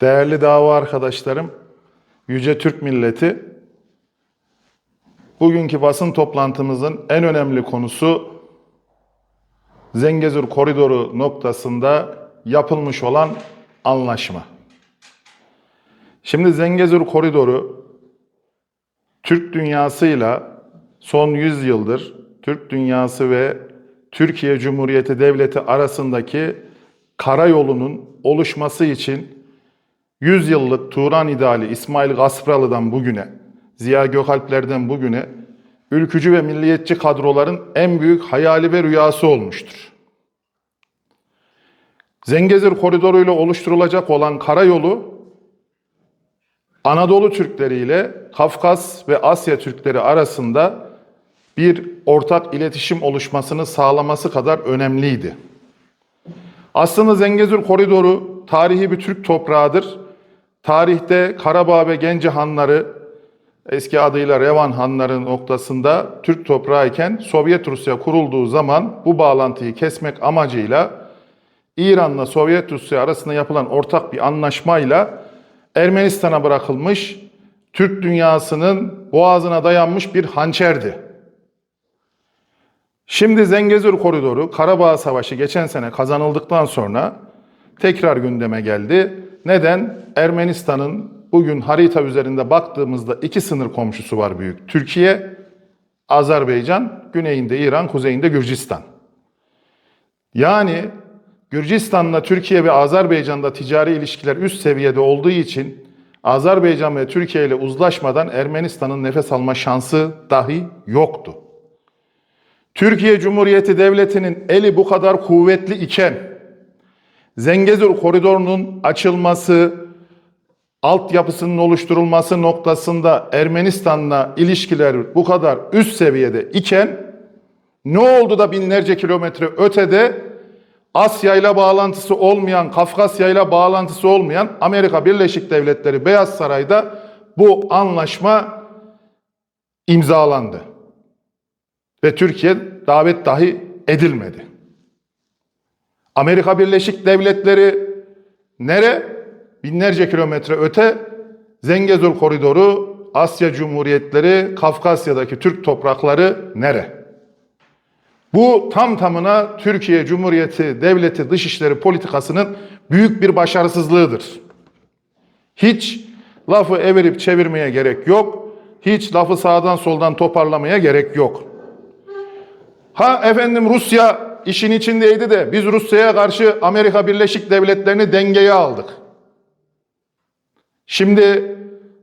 Değerli dava arkadaşlarım, Yüce Türk Milleti, bugünkü basın toplantımızın en önemli konusu Zengezur Koridoru noktasında yapılmış olan anlaşma. Şimdi Zengezur Koridoru Türk dünyasıyla son 100 yıldır Türk dünyası ve Türkiye Cumhuriyeti Devleti arasındaki karayolunun oluşması için 100 yıllık Turan ideali İsmail Gaspralı'dan bugüne, Ziya Gökalpler'den bugüne ülkücü ve milliyetçi kadroların en büyük hayali ve rüyası olmuştur. Zengezur Koridoru ile oluşturulacak olan karayolu Anadolu Türkleri ile Kafkas ve Asya Türkleri arasında bir ortak iletişim oluşmasını sağlaması kadar önemliydi. Aslında Zengezur Koridoru tarihi bir Türk toprağıdır. Tarihte Karabağ ve Gence hanları eski adıyla Revan hanları noktasında Türk toprağı iken Sovyet Rusya kurulduğu zaman bu bağlantıyı kesmek amacıyla İran'la Sovyet Rusya arasında yapılan ortak bir anlaşmayla Ermenistan'a bırakılmış Türk dünyasının boğazına dayanmış bir hançerdi. Şimdi Zengezur Koridoru, Karabağ Savaşı geçen sene kazanıldıktan sonra tekrar gündeme geldi. Neden? Ermenistan'ın bugün harita üzerinde baktığımızda iki sınır komşusu var büyük. Türkiye, Azerbaycan, güneyinde İran, kuzeyinde Gürcistan. Yani Gürcistan'la Türkiye ve Azerbaycan'da ticari ilişkiler üst seviyede olduğu için Azerbaycan ve Türkiye ile uzlaşmadan Ermenistan'ın nefes alma şansı dahi yoktu. Türkiye Cumhuriyeti Devleti'nin eli bu kadar kuvvetli iken Zengezur koridorunun açılması, altyapısının oluşturulması noktasında Ermenistan'la ilişkiler bu kadar üst seviyede iken ne oldu da binlerce kilometre ötede Asya ile bağlantısı olmayan, Kafkasya ile bağlantısı olmayan Amerika Birleşik Devletleri Beyaz Saray'da bu anlaşma imzalandı. Ve Türkiye davet dahi edilmedi. Amerika Birleşik Devletleri nere? Binlerce kilometre öte Zengezur Koridoru, Asya Cumhuriyetleri, Kafkasya'daki Türk toprakları nere? Bu tam tamına Türkiye Cumhuriyeti Devleti Dışişleri politikasının büyük bir başarısızlığıdır. Hiç lafı evirip çevirmeye gerek yok. Hiç lafı sağdan soldan toparlamaya gerek yok. Ha efendim Rusya işin içindeydi de biz Rusya'ya karşı Amerika Birleşik Devletleri'ni dengeye aldık. Şimdi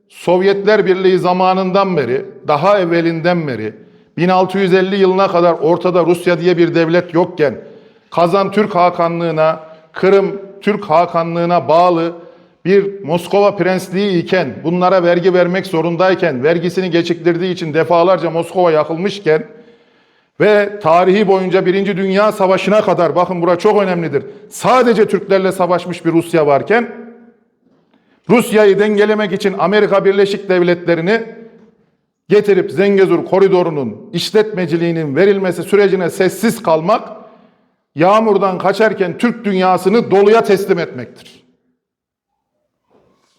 Sovyetler Birliği zamanından beri, daha evvelinden beri 1650 yılına kadar ortada Rusya diye bir devlet yokken Kazan Türk Hakanlığına, Kırım Türk Hakanlığına bağlı bir Moskova Prensliği iken, bunlara vergi vermek zorundayken, vergisini geciktirdiği için defalarca Moskova yakılmışken ve tarihi boyunca Birinci Dünya Savaşı'na kadar, bakın bura çok önemlidir, sadece Türklerle savaşmış bir Rusya varken, Rusya'yı dengelemek için Amerika Birleşik Devletleri'ni getirip Zengezur koridorunun işletmeciliğinin verilmesi sürecine sessiz kalmak, yağmurdan kaçarken Türk dünyasını doluya teslim etmektir.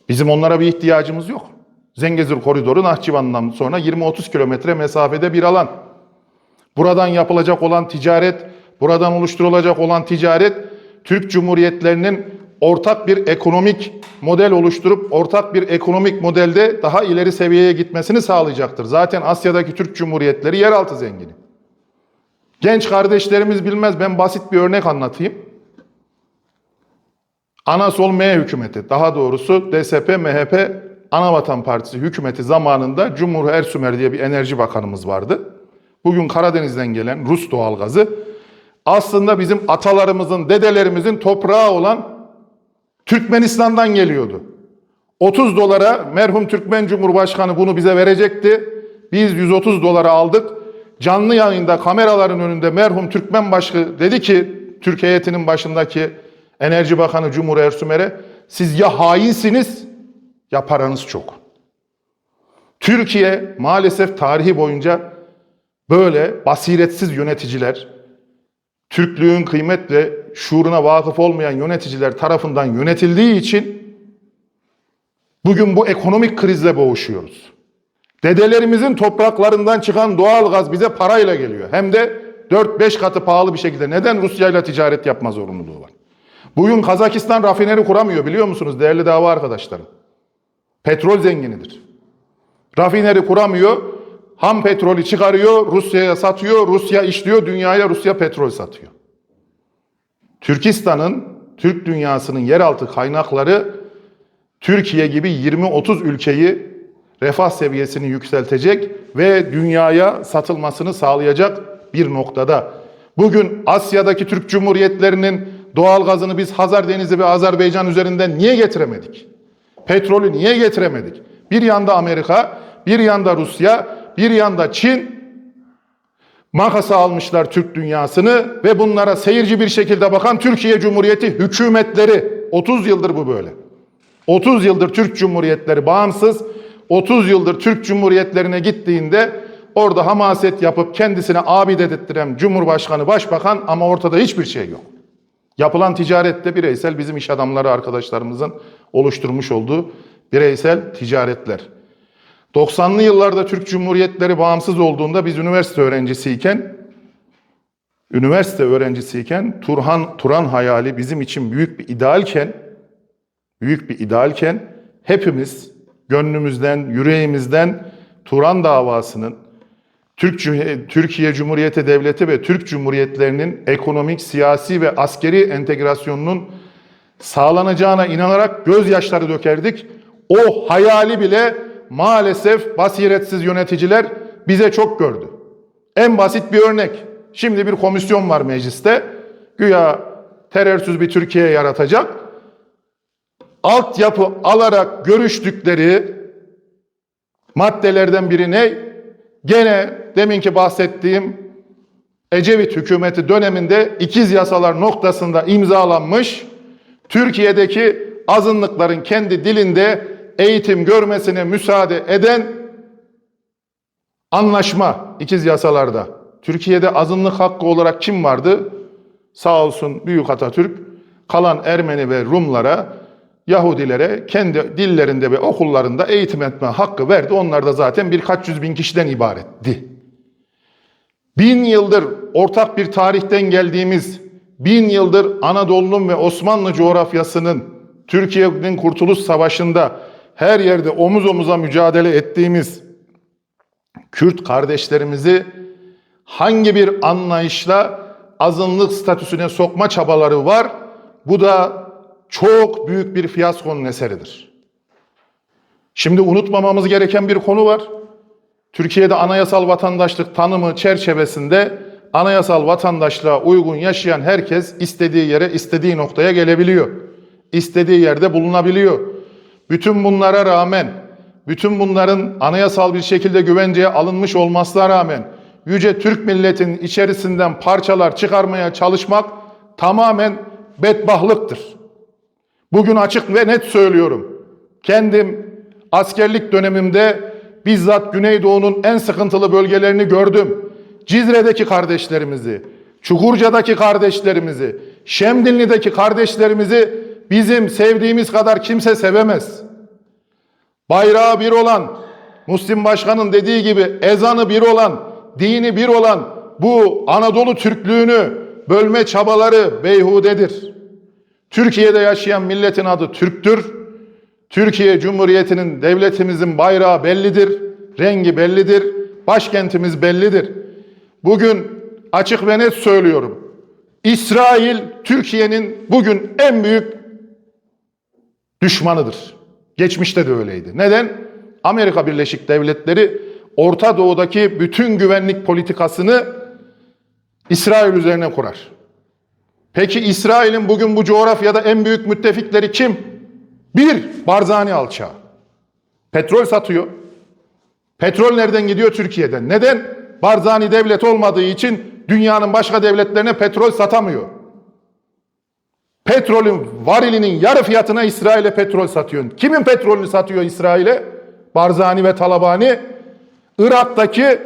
Bizim onlara bir ihtiyacımız yok. Zengezur koridoru Nahçıvan'dan sonra 20-30 kilometre mesafede bir alan. Buradan yapılacak olan ticaret, buradan oluşturulacak olan ticaret Türk Cumhuriyetlerinin ortak bir ekonomik model oluşturup ortak bir ekonomik modelde daha ileri seviyeye gitmesini sağlayacaktır. Zaten Asya'daki Türk Cumhuriyetleri yeraltı zengini. Genç kardeşlerimiz bilmez ben basit bir örnek anlatayım. Anasol M hükümeti, daha doğrusu DSP MHP Anavatan Partisi hükümeti zamanında Cumhur Ersümer diye bir enerji bakanımız vardı. Bugün Karadeniz'den gelen Rus doğalgazı aslında bizim atalarımızın, dedelerimizin toprağı olan Türkmenistan'dan geliyordu. 30 dolara merhum Türkmen Cumhurbaşkanı bunu bize verecekti. Biz 130 dolara aldık. Canlı yayında kameraların önünde merhum Türkmen Başkanı dedi ki Türk heyetinin başındaki Enerji Bakanı Cumhur Ersümer'e siz ya hainsiniz ya paranız çok. Türkiye maalesef tarihi boyunca böyle basiretsiz yöneticiler, Türklüğün kıymet ve şuuruna vakıf olmayan yöneticiler tarafından yönetildiği için Bugün bu ekonomik krizle boğuşuyoruz. Dedelerimizin topraklarından çıkan doğal gaz bize parayla geliyor. Hem de 4-5 katı pahalı bir şekilde. Neden Rusya ile ticaret yapma zorunluluğu var? Bugün Kazakistan rafineri kuramıyor biliyor musunuz değerli dava arkadaşlarım? Petrol zenginidir. Rafineri kuramıyor, ham petrolü çıkarıyor, Rusya'ya satıyor, Rusya işliyor, dünyaya Rusya petrol satıyor. Türkistan'ın, Türk dünyasının yeraltı kaynakları Türkiye gibi 20-30 ülkeyi refah seviyesini yükseltecek ve dünyaya satılmasını sağlayacak bir noktada. Bugün Asya'daki Türk Cumhuriyetlerinin doğal gazını biz Hazar Denizi ve Azerbaycan üzerinden niye getiremedik? Petrolü niye getiremedik? Bir yanda Amerika, bir yanda Rusya, bir yanda Çin makası almışlar Türk dünyasını ve bunlara seyirci bir şekilde bakan Türkiye Cumhuriyeti hükümetleri 30 yıldır bu böyle. 30 yıldır Türk Cumhuriyetleri bağımsız, 30 yıldır Türk Cumhuriyetlerine gittiğinde orada hamaset yapıp kendisine abi dedirttiren Cumhurbaşkanı, Başbakan ama ortada hiçbir şey yok. Yapılan ticarette bireysel bizim iş adamları arkadaşlarımızın oluşturmuş olduğu bireysel ticaretler. 90'lı yıllarda Türk Cumhuriyetleri bağımsız olduğunda biz üniversite öğrencisiyken üniversite öğrencisiyken Turhan Turan hayali bizim için büyük bir idealken büyük bir idealken hepimiz gönlümüzden, yüreğimizden Turan davasının Türk Türkiye Cumhuriyeti Devleti ve Türk Cumhuriyetlerinin ekonomik, siyasi ve askeri entegrasyonunun sağlanacağına inanarak gözyaşları dökerdik. O hayali bile maalesef basiretsiz yöneticiler bize çok gördü. En basit bir örnek. Şimdi bir komisyon var mecliste. Güya terörsüz bir Türkiye yaratacak. Altyapı alarak görüştükleri maddelerden biri ne? Gene deminki bahsettiğim Ecevit hükümeti döneminde ikiz yasalar noktasında imzalanmış Türkiye'deki azınlıkların kendi dilinde eğitim görmesine müsaade eden anlaşma ikiz yasalarda. Türkiye'de azınlık hakkı olarak kim vardı? Sağ olsun Büyük Atatürk kalan Ermeni ve Rumlara, Yahudilere kendi dillerinde ve okullarında eğitim etme hakkı verdi. Onlar da zaten birkaç yüz bin kişiden ibaretti. Bin yıldır ortak bir tarihten geldiğimiz, bin yıldır Anadolu'nun ve Osmanlı coğrafyasının Türkiye'nin Kurtuluş Savaşı'nda her yerde omuz omuza mücadele ettiğimiz Kürt kardeşlerimizi hangi bir anlayışla azınlık statüsüne sokma çabaları var? Bu da çok büyük bir fiyaskonun eseridir. Şimdi unutmamamız gereken bir konu var. Türkiye'de anayasal vatandaşlık tanımı çerçevesinde anayasal vatandaşlığa uygun yaşayan herkes istediği yere, istediği noktaya gelebiliyor. İstediği yerde bulunabiliyor. Bütün bunlara rağmen, bütün bunların anayasal bir şekilde güvenceye alınmış olmasına rağmen yüce Türk milletinin içerisinden parçalar çıkarmaya çalışmak tamamen bedbahlıktır. Bugün açık ve net söylüyorum. Kendim askerlik dönemimde bizzat Güneydoğu'nun en sıkıntılı bölgelerini gördüm. Cizre'deki kardeşlerimizi, Çukurca'daki kardeşlerimizi, Şemdinli'deki kardeşlerimizi bizim sevdiğimiz kadar kimse sevemez. Bayrağı bir olan, Müslim Başkan'ın dediği gibi ezanı bir olan, dini bir olan bu Anadolu Türklüğünü bölme çabaları beyhudedir. Türkiye'de yaşayan milletin adı Türktür. Türkiye Cumhuriyeti'nin devletimizin bayrağı bellidir, rengi bellidir, başkentimiz bellidir. Bugün açık ve net söylüyorum. İsrail Türkiye'nin bugün en büyük düşmanıdır. Geçmişte de öyleydi. Neden? Amerika Birleşik Devletleri Orta Doğu'daki bütün güvenlik politikasını İsrail üzerine kurar. Peki İsrail'in bugün bu coğrafyada en büyük müttefikleri kim? Bir, Barzani alçağı. Petrol satıyor. Petrol nereden gidiyor? Türkiye'den. Neden? Barzani devlet olmadığı için dünyanın başka devletlerine petrol satamıyor. Petrolün varilinin yarı fiyatına İsrail'e petrol satıyor. Kimin petrolünü satıyor İsrail'e? Barzani ve Talabani. Irak'taki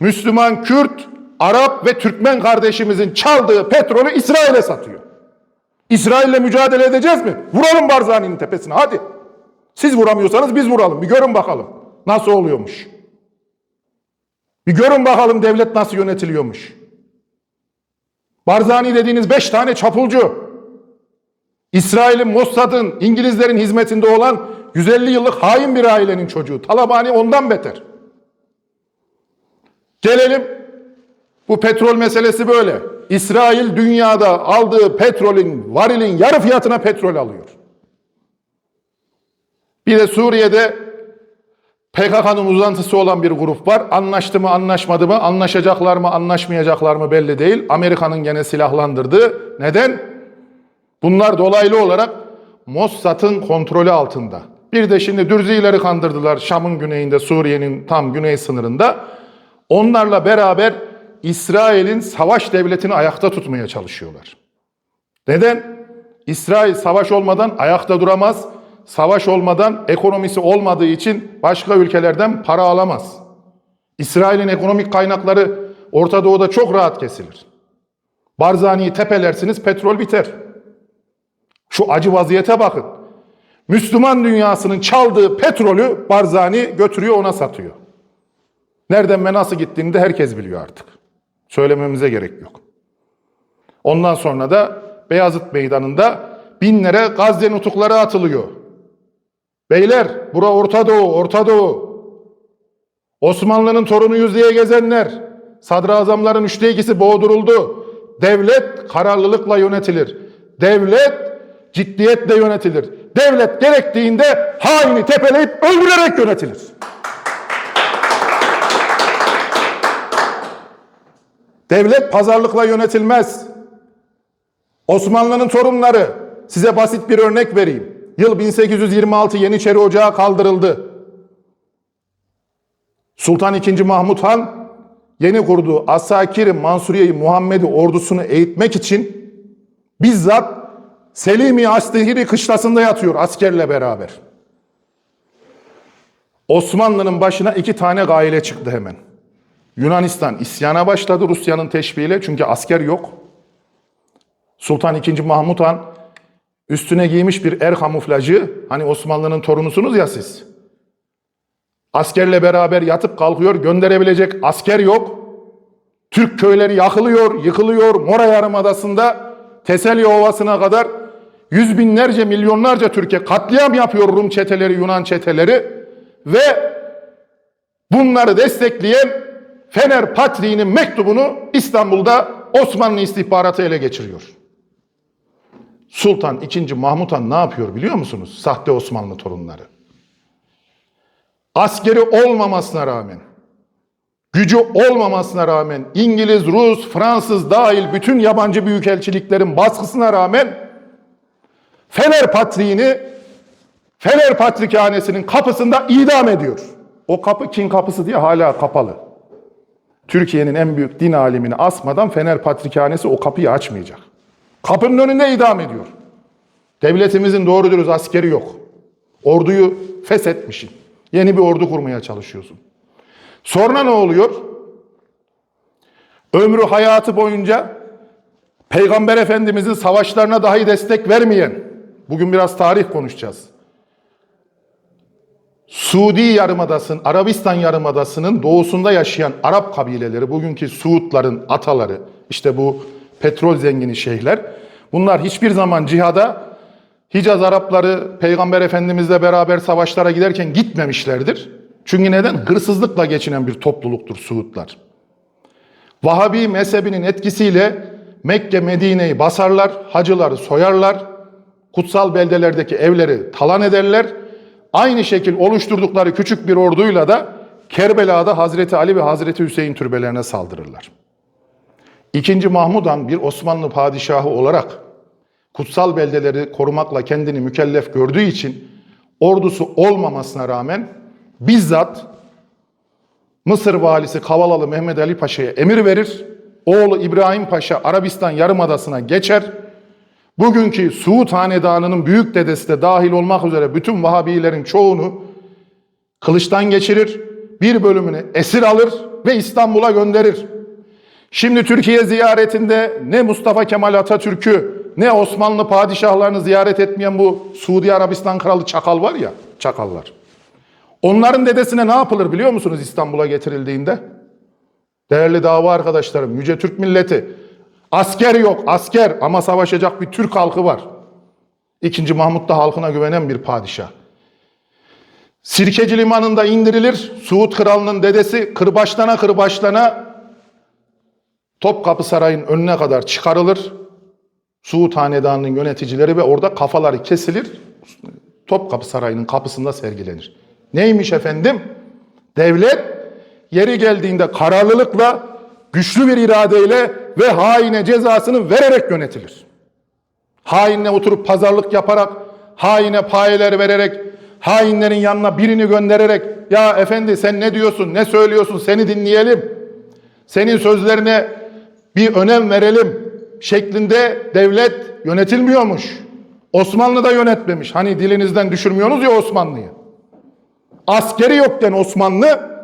Müslüman, Kürt, Arap ve Türkmen kardeşimizin çaldığı petrolü İsrail'e satıyor. İsrail'le mücadele edeceğiz mi? Vuralım Barzani'nin tepesine hadi. Siz vuramıyorsanız biz vuralım. Bir görün bakalım nasıl oluyormuş. Bir görün bakalım devlet nasıl yönetiliyormuş. Barzani dediğiniz beş tane çapulcu. İsrail'in, Mossad'ın, İngilizlerin hizmetinde olan 150 yıllık hain bir ailenin çocuğu. Talabani ondan beter. Gelelim bu petrol meselesi böyle. İsrail dünyada aldığı petrolün, varilin yarı fiyatına petrol alıyor. Bir de Suriye'de PKK'nın uzantısı olan bir grup var. Anlaştı mı, anlaşmadı mı, anlaşacaklar mı, anlaşmayacaklar mı belli değil. Amerika'nın gene silahlandırdığı. Neden? Bunlar dolaylı olarak Mossad'ın kontrolü altında. Bir de şimdi Dürzileri kandırdılar Şam'ın güneyinde, Suriye'nin tam güney sınırında. Onlarla beraber İsrail'in savaş devletini ayakta tutmaya çalışıyorlar. Neden? İsrail savaş olmadan ayakta duramaz. Savaş olmadan ekonomisi olmadığı için başka ülkelerden para alamaz. İsrail'in ekonomik kaynakları Orta Doğu'da çok rahat kesilir. Barzani'yi tepelersiniz petrol biter. Şu acı vaziyete bakın. Müslüman dünyasının çaldığı petrolü Barzani götürüyor ona satıyor. Nereden ve nasıl gittiğini de herkes biliyor artık. Söylememize gerek yok. Ondan sonra da Beyazıt Meydanı'nda binlere Gazze nutukları atılıyor. Beyler, bura Orta Doğu, Orta Doğu. Osmanlı'nın torunuyuz diye gezenler, sadrazamların üçte ikisi boğduruldu. Devlet kararlılıkla yönetilir. Devlet ciddiyetle yönetilir. Devlet gerektiğinde haini tepeleyip öldürerek yönetilir. Devlet pazarlıkla yönetilmez. Osmanlı'nın torunları, size basit bir örnek vereyim. Yıl 1826 Yeniçeri Ocağı kaldırıldı. Sultan II. Mahmut Han yeni kurduğu Asakir-i Mansuriye-i Muhammedi ordusunu eğitmek için bizzat Selimi Astihiri kışlasında yatıyor askerle beraber. Osmanlı'nın başına iki tane gaile çıktı hemen. Yunanistan isyana başladı Rusya'nın teşviğiyle çünkü asker yok. Sultan II. Mahmut Han üstüne giymiş bir er kamuflajı, hani Osmanlı'nın torunusunuz ya siz. Askerle beraber yatıp kalkıyor, gönderebilecek asker yok. Türk köyleri yakılıyor, yıkılıyor. Mora Yarımadası'nda Teselya Ovası'na kadar yüz binlerce, milyonlarca Türkiye katliam yapıyor Rum çeteleri, Yunan çeteleri ve bunları destekleyen Fener Patriği'nin mektubunu İstanbul'da Osmanlı istihbaratı ele geçiriyor. Sultan II. Mahmut Han ne yapıyor biliyor musunuz? Sahte Osmanlı torunları. Askeri olmamasına rağmen, gücü olmamasına rağmen İngiliz, Rus, Fransız dahil bütün yabancı büyükelçiliklerin baskısına rağmen Fener Patriğini Fener Patrikhanesi'nin kapısında idam ediyor. O kapı kin kapısı diye hala kapalı. Türkiye'nin en büyük din alimini asmadan Fener Patrikhanesi o kapıyı açmayacak. Kapının önünde idam ediyor. Devletimizin doğru dürüst askeri yok. Orduyu feshetmişsin. Yeni bir ordu kurmaya çalışıyorsun. Sonra ne oluyor? Ömrü hayatı boyunca Peygamber Efendimizin savaşlarına dahi destek vermeyen, bugün biraz tarih konuşacağız. Suudi Yarımadası'nın, Arabistan Yarımadası'nın doğusunda yaşayan Arap kabileleri, bugünkü Suudların ataları, işte bu petrol zengini şeyhler, bunlar hiçbir zaman cihada Hicaz Arapları Peygamber Efendimizle beraber savaşlara giderken gitmemişlerdir. Çünkü neden? Hırsızlıkla geçinen bir topluluktur Suudlar. Vahabi mezhebinin etkisiyle Mekke, Medine'yi basarlar, hacıları soyarlar, kutsal beldelerdeki evleri talan ederler. Aynı şekil oluşturdukları küçük bir orduyla da Kerbela'da Hazreti Ali ve Hazreti Hüseyin türbelerine saldırırlar. İkinci Mahmud Han bir Osmanlı padişahı olarak kutsal beldeleri korumakla kendini mükellef gördüğü için ordusu olmamasına rağmen bizzat Mısır valisi Kavalalı Mehmet Ali Paşa'ya emir verir. Oğlu İbrahim Paşa Arabistan Yarımadası'na geçer. Bugünkü Suud Hanedanı'nın büyük dedesi de dahil olmak üzere bütün Vahabilerin çoğunu kılıçtan geçirir. Bir bölümünü esir alır ve İstanbul'a gönderir. Şimdi Türkiye ziyaretinde ne Mustafa Kemal Atatürk'ü ne Osmanlı padişahlarını ziyaret etmeyen bu Suudi Arabistan kralı Çakal var ya, çakallar. Onların dedesine ne yapılır biliyor musunuz İstanbul'a getirildiğinde? Değerli dava arkadaşlarım, Yüce Türk milleti. Asker yok, asker ama savaşacak bir Türk halkı var. İkinci Mahmut da halkına güvenen bir padişah. Sirkeci limanında indirilir. Suud kralının dedesi kırbaçlana kırbaçlana Topkapı Sarayı'nın önüne kadar çıkarılır. Suud Hanedanı'nın yöneticileri ve orada kafaları kesilir. Topkapı Sarayı'nın kapısında sergilenir. Neymiş efendim? Devlet yeri geldiğinde kararlılıkla, güçlü bir iradeyle ve haine cezasını vererek yönetilir. Hainle oturup pazarlık yaparak, haine payeler vererek, hainlerin yanına birini göndererek, ya efendi sen ne diyorsun, ne söylüyorsun, seni dinleyelim, senin sözlerine bir önem verelim şeklinde devlet yönetilmiyormuş. Osmanlı da yönetmemiş. Hani dilinizden düşürmüyorsunuz ya Osmanlı'yı. Askeri yokken Osmanlı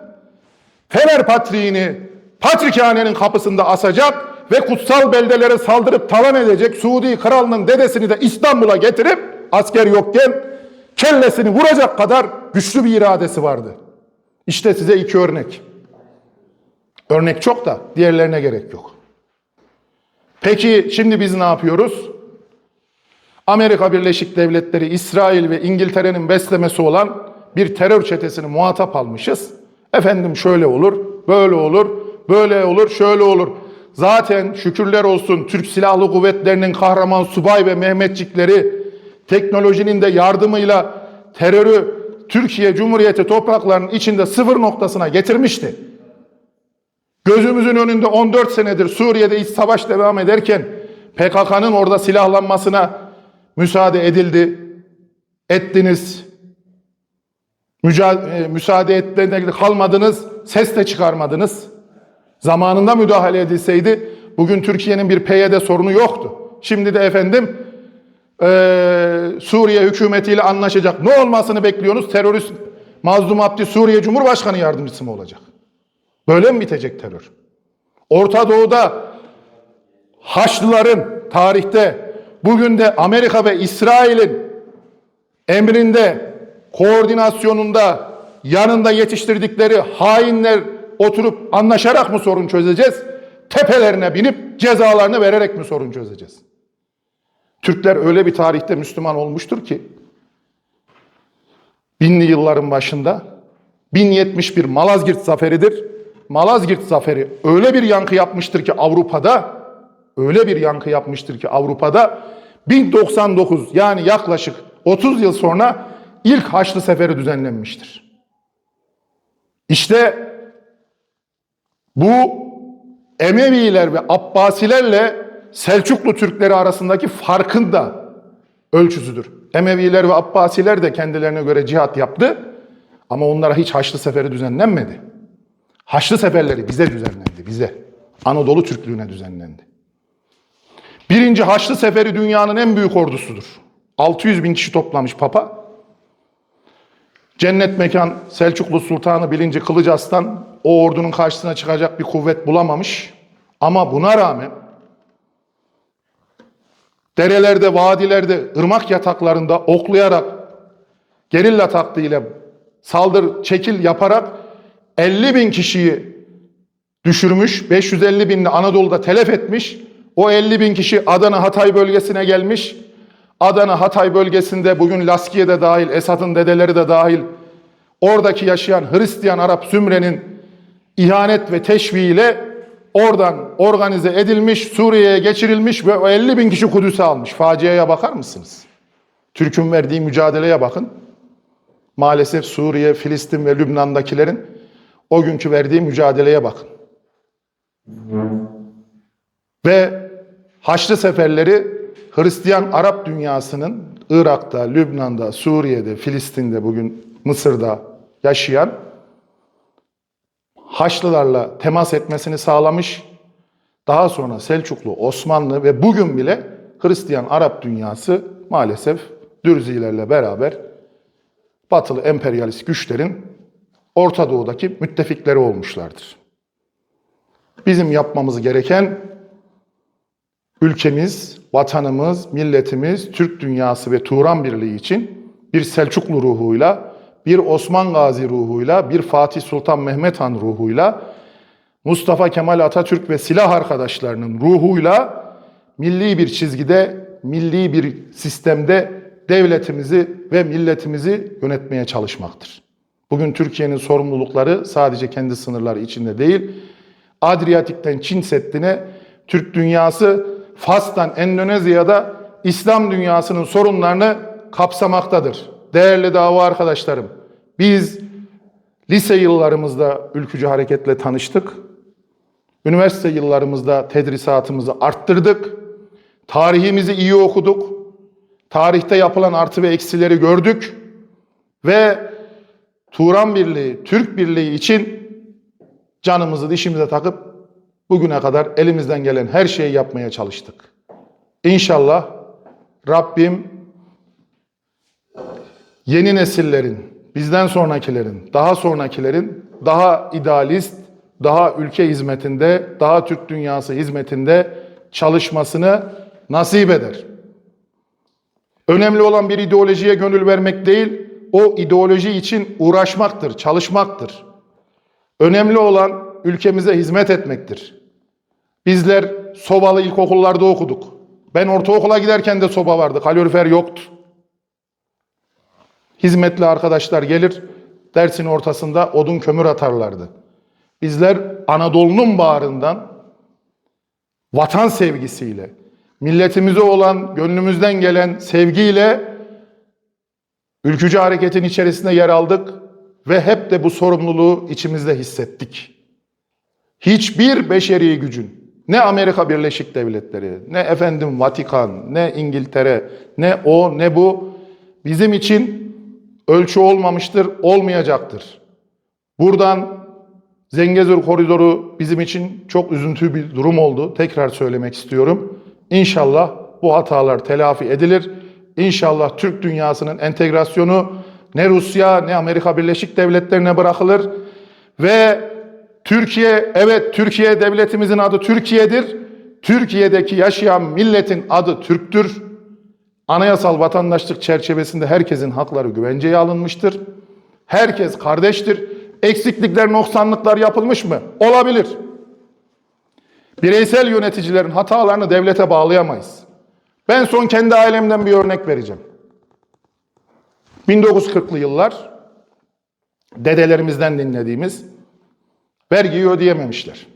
Fener Patriğini Patrikhane'nin kapısında asacak ve kutsal beldelere saldırıp talan edecek Suudi kralının dedesini de İstanbul'a getirip asker yokken kellesini vuracak kadar güçlü bir iradesi vardı. İşte size iki örnek. Örnek çok da diğerlerine gerek yok. Peki şimdi biz ne yapıyoruz? Amerika Birleşik Devletleri, İsrail ve İngiltere'nin beslemesi olan bir terör çetesini muhatap almışız. Efendim şöyle olur, böyle olur, böyle olur, şöyle olur. Zaten şükürler olsun Türk Silahlı Kuvvetleri'nin kahraman subay ve Mehmetçikleri teknolojinin de yardımıyla terörü Türkiye Cumhuriyeti topraklarının içinde sıfır noktasına getirmişti. Gözümüzün önünde 14 senedir Suriye'de iç savaş devam ederken PKK'nın orada silahlanmasına müsaade edildi. Ettiniz. Müca- e, müsaade etmede kalmadınız. Ses de çıkarmadınız. Zamanında müdahale edilseydi bugün Türkiye'nin bir PYD sorunu yoktu. Şimdi de efendim e, Suriye hükümetiyle anlaşacak. Ne olmasını bekliyorsunuz? Terörist Mazlum Abdi Suriye Cumhurbaşkanı yardımcısı mı olacak? Böyle mi bitecek terör? Orta Doğu'da Haçlıların tarihte bugün de Amerika ve İsrail'in emrinde, koordinasyonunda, yanında yetiştirdikleri hainler oturup anlaşarak mı sorun çözeceğiz? Tepelerine binip cezalarını vererek mi sorun çözeceğiz? Türkler öyle bir tarihte Müslüman olmuştur ki binli yılların başında 1071 Malazgirt zaferidir. Malazgirt zaferi öyle bir yankı yapmıştır ki Avrupa'da öyle bir yankı yapmıştır ki Avrupa'da 1099 yani yaklaşık 30 yıl sonra ilk Haçlı Seferi düzenlenmiştir. İşte bu Emeviler ve Abbasilerle Selçuklu Türkleri arasındaki farkın da ölçüsüdür. Emeviler ve Abbasiler de kendilerine göre cihat yaptı ama onlara hiç Haçlı Seferi düzenlenmedi. Haçlı seferleri bize düzenlendi, bize. Anadolu Türklüğüne düzenlendi. Birinci Haçlı Seferi dünyanın en büyük ordusudur. 600 bin kişi toplamış Papa. Cennet mekan Selçuklu Sultanı 1. Kılıç Aslan o ordunun karşısına çıkacak bir kuvvet bulamamış. Ama buna rağmen derelerde, vadilerde, ırmak yataklarında oklayarak, gerilla taktiğiyle saldır, çekil yaparak 50 bin kişiyi düşürmüş, 550 binini Anadolu'da telef etmiş. O 50 bin kişi Adana Hatay bölgesine gelmiş. Adana Hatay bölgesinde bugün Laskiye de dahil, Esad'ın dedeleri de dahil oradaki yaşayan Hristiyan Arap Sümre'nin ihanet ve teşviğiyle oradan organize edilmiş, Suriye'ye geçirilmiş ve o 50 bin kişi Kudüs'e almış. Faciaya bakar mısınız? Türk'ün verdiği mücadeleye bakın. Maalesef Suriye, Filistin ve Lübnan'dakilerin o günkü verdiği mücadeleye bakın. Ve Haçlı seferleri Hristiyan Arap dünyasının Irak'ta, Lübnan'da, Suriye'de, Filistin'de bugün Mısır'da yaşayan Haçlılarla temas etmesini sağlamış. Daha sonra Selçuklu, Osmanlı ve bugün bile Hristiyan Arap dünyası maalesef Dürzilerle beraber batılı emperyalist güçlerin Orta Doğu'daki müttefikleri olmuşlardır. Bizim yapmamız gereken ülkemiz, vatanımız, milletimiz, Türk dünyası ve Turan Birliği için bir Selçuklu ruhuyla, bir Osman Gazi ruhuyla, bir Fatih Sultan Mehmet Han ruhuyla, Mustafa Kemal Atatürk ve silah arkadaşlarının ruhuyla milli bir çizgide, milli bir sistemde devletimizi ve milletimizi yönetmeye çalışmaktır. Bugün Türkiye'nin sorumlulukları sadece kendi sınırları içinde değil, Adriyatik'ten Çin Seddi'ne, Türk dünyası, Fas'tan Endonezya'da İslam dünyasının sorunlarını kapsamaktadır. Değerli dava arkadaşlarım, biz lise yıllarımızda ülkücü hareketle tanıştık. Üniversite yıllarımızda tedrisatımızı arttırdık. Tarihimizi iyi okuduk. Tarihte yapılan artı ve eksileri gördük. Ve Turan Birliği, Türk Birliği için canımızı dişimize takıp bugüne kadar elimizden gelen her şeyi yapmaya çalıştık. İnşallah Rabbim yeni nesillerin, bizden sonrakilerin, daha sonrakilerin daha idealist, daha ülke hizmetinde, daha Türk dünyası hizmetinde çalışmasını nasip eder. Önemli olan bir ideolojiye gönül vermek değil, o ideoloji için uğraşmaktır, çalışmaktır. Önemli olan ülkemize hizmet etmektir. Bizler sobalı ilkokullarda okuduk. Ben ortaokula giderken de soba vardı, kalorifer yoktu. Hizmetli arkadaşlar gelir, dersin ortasında odun kömür atarlardı. Bizler Anadolu'nun bağrından vatan sevgisiyle, milletimize olan gönlümüzden gelen sevgiyle ülkücü hareketin içerisinde yer aldık ve hep de bu sorumluluğu içimizde hissettik. Hiçbir beşeri gücün, ne Amerika Birleşik Devletleri, ne efendim Vatikan, ne İngiltere, ne o, ne bu bizim için ölçü olmamıştır, olmayacaktır. Buradan Zengezur koridoru bizim için çok üzüntü bir durum oldu. Tekrar söylemek istiyorum. İnşallah bu hatalar telafi edilir. İnşallah Türk dünyasının entegrasyonu ne Rusya ne Amerika Birleşik Devletleri'ne bırakılır. Ve Türkiye, evet Türkiye devletimizin adı Türkiye'dir. Türkiye'deki yaşayan milletin adı Türktür. Anayasal vatandaşlık çerçevesinde herkesin hakları güvenceye alınmıştır. Herkes kardeştir. Eksiklikler, noksanlıklar yapılmış mı? Olabilir. Bireysel yöneticilerin hatalarını devlete bağlayamayız. Ben son kendi ailemden bir örnek vereceğim. 1940'lı yıllar dedelerimizden dinlediğimiz vergiyi ödeyememişler.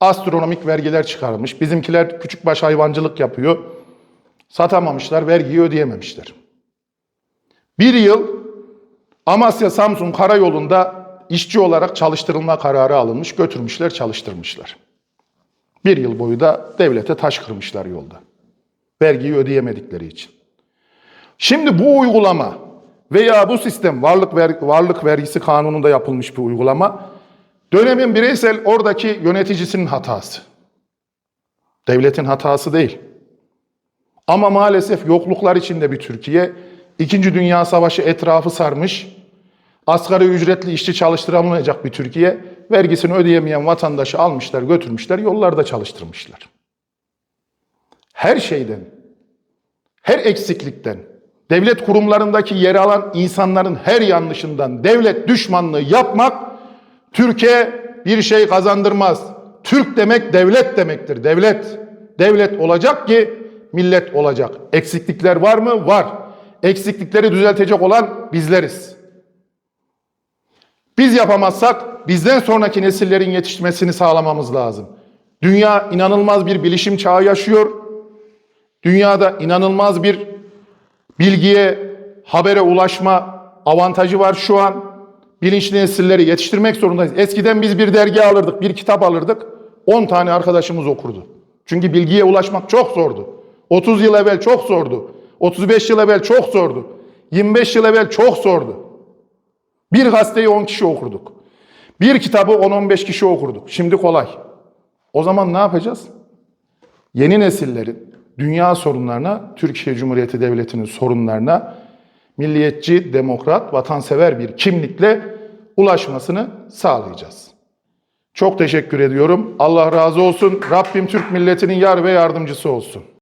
Astronomik vergiler çıkarılmış. Bizimkiler küçük baş hayvancılık yapıyor. Satamamışlar, vergiyi ödeyememişler. Bir yıl Amasya Samsun Karayolu'nda işçi olarak çalıştırılma kararı alınmış, götürmüşler, çalıştırmışlar. Bir yıl boyu da devlete taş kırmışlar yolda. Vergiyi ödeyemedikleri için. Şimdi bu uygulama veya bu sistem varlık ver, varlık vergisi kanununda yapılmış bir uygulama dönemin bireysel oradaki yöneticisinin hatası. Devletin hatası değil. Ama maalesef yokluklar içinde bir Türkiye, İkinci Dünya Savaşı etrafı sarmış, asgari ücretli işçi çalıştıramayacak bir Türkiye, vergisini ödeyemeyen vatandaşı almışlar, götürmüşler, yollarda çalıştırmışlar. Her şeyden, her eksiklikten, devlet kurumlarındaki yer alan insanların her yanlışından devlet düşmanlığı yapmak Türkiye bir şey kazandırmaz. Türk demek devlet demektir. Devlet. Devlet olacak ki millet olacak. Eksiklikler var mı? Var. Eksiklikleri düzeltecek olan bizleriz. Biz yapamazsak bizden sonraki nesillerin yetişmesini sağlamamız lazım. Dünya inanılmaz bir bilişim çağı yaşıyor. Dünyada inanılmaz bir bilgiye, habere ulaşma avantajı var şu an. Bilinçli nesilleri yetiştirmek zorundayız. Eskiden biz bir dergi alırdık, bir kitap alırdık. 10 tane arkadaşımız okurdu. Çünkü bilgiye ulaşmak çok zordu. 30 yıl evvel çok zordu. 35 yıl evvel çok zordu. 25 yıl evvel çok zordu. Bir gazeteyi 10 kişi okurduk. Bir kitabı 10-15 kişi okurduk. Şimdi kolay. O zaman ne yapacağız? Yeni nesillerin dünya sorunlarına, Türkiye Cumhuriyeti Devleti'nin sorunlarına milliyetçi, demokrat, vatansever bir kimlikle ulaşmasını sağlayacağız. Çok teşekkür ediyorum. Allah razı olsun. Rabbim Türk milletinin yar ve yardımcısı olsun.